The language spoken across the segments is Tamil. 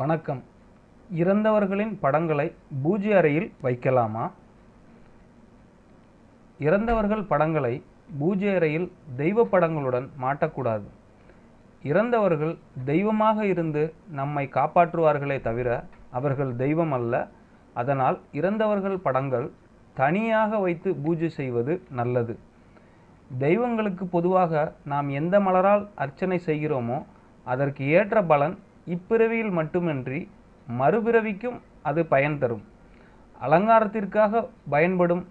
வணக்கம். இறந்தவர்களின் படங்களை பூஜை அறையில் வைக்கலாமா? இறந்தவர்கள் படங்களை பூஜை அறையில் தெய்வ படங்களுடன் மாட்டக்கூடாது. இறந்தவர்கள் தெய்வமாக இருந்து நம்மை காப்பாற்றுவார்களே தவிர அவர்கள் தெய்வம் அல்ல. அதனால் இறந்தவர்கள் படங்கள் தனியாக வைத்து பூஜை செய்வது நல்லது. தெய்வங்களுக்கு பொதுவாக நாம் எந்த மலரால் அர்ச்சனை செய்கிறோமோ அதற்கு ஏற்ற பலன் இப்பிறவியில் மட்டுமின்றி மறுபிறவிக்கும் அது பயன் தரும். அலங்காரத்திற்காக பயன்படும்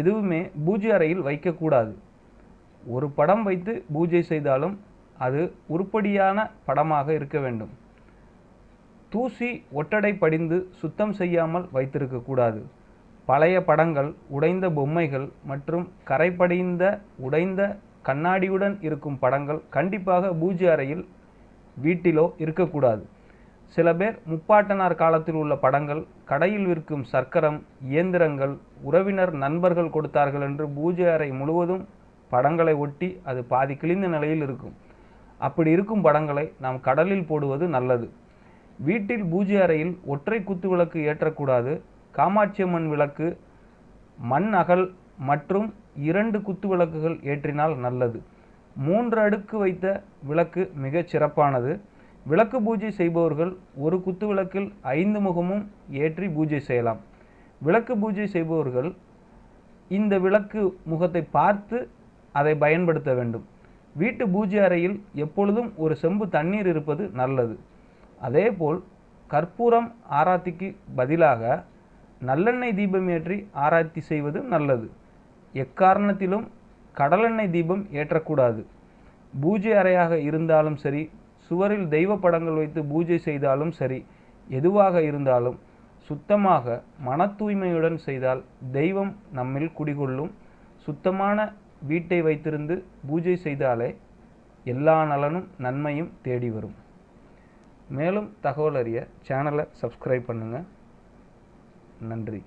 எதுவுமே பூஜை அறையில் வைக்கக்கூடாது. ஒரு படம் வைத்து பூஜை செய்தாலும் அது உருப்படியான படமாக இருக்க வேண்டும். தூசி ஒட்டடை படிந்து சுத்தம் செய்யாமல் வைத்திருக்கக்கூடாது. பழைய படங்கள் உடைந்த பொம்மைகள் மற்றும் கரைபடிந்த உடைந்த கண்ணாடியுடன் இருக்கும் படங்கள் கண்டிப்பாக பூஜை அறையில் வீட்டிலோ இருக்கக்கூடாது. சில பேர் முப்பாட்டனார் காலத்தில் உள்ள படங்கள் கடையில் விற்கும் சர்க்கரம் இயந்திரங்கள் உறவினர் நண்பர்கள் கொடுத்தார்கள் என்று பூஜை அறை முழுவதும் படங்களை ஒட்டி அது பாதி கிழிந்த நிலையில் இருக்கும். அப்படி இருக்கும் படங்களை நாம் கடலில் போடுவது நல்லது. வீட்டில் பூஜை அறையில் ஒற்றை குத்து விளக்கு ஏற்றக்கூடாது. காமாட்சியம்மன் விளக்கு மண் அகல் மற்றும் இரண்டு குத்து விளக்குகள் ஏற்றினால் நல்லது. மூன்று அடுக்கு வைத்த விளக்கு மிகச் சிறப்பானது. விளக்கு பூஜை செய்பவர்கள் ஒரு குத்து விளக்கில் ஐந்து முகமும் ஏற்றி பூஜை செய்யலாம். விளக்கு பூஜை செய்பவர்கள் இந்த விளக்கு முகத்தை பார்த்து அதை பயன்படுத்த வேண்டும். வீட்டு பூஜை அறையில் எப்பொழுதும் ஒரு செம்பு தண்ணீர் இருப்பது நல்லது. அதேபோல் கற்பூரம் ஆராத்திக்கு பதிலாக நல்லெண்ணெய் தீபம் ஏற்றி ஆராய்ச்சி செய்வது நல்லது. எக்காரணத்திலும் கடலெண்ணெய் தீபம் ஏற்றக்கூடாது. பூஜை அறையாக இருந்தாலும் சரி சுவரில் தெய்வ படங்கள் வைத்து பூஜை செய்தாலும் சரி எதுவாக இருந்தாலும் சுத்தமாக மன தூய்மையுடன் செய்தால் தெய்வம் நம்மில் குடிகொள்ளும். சுத்தமான வீட்டை வைத்திருந்து பூஜை செய்தாலே எல்லா நலனும் நன்மையும் தேடி வரும். மேலும் தகவல் அறிய சேனலை சப்ஸ்கிரைப் பண்ணுங்கள் நன்றி.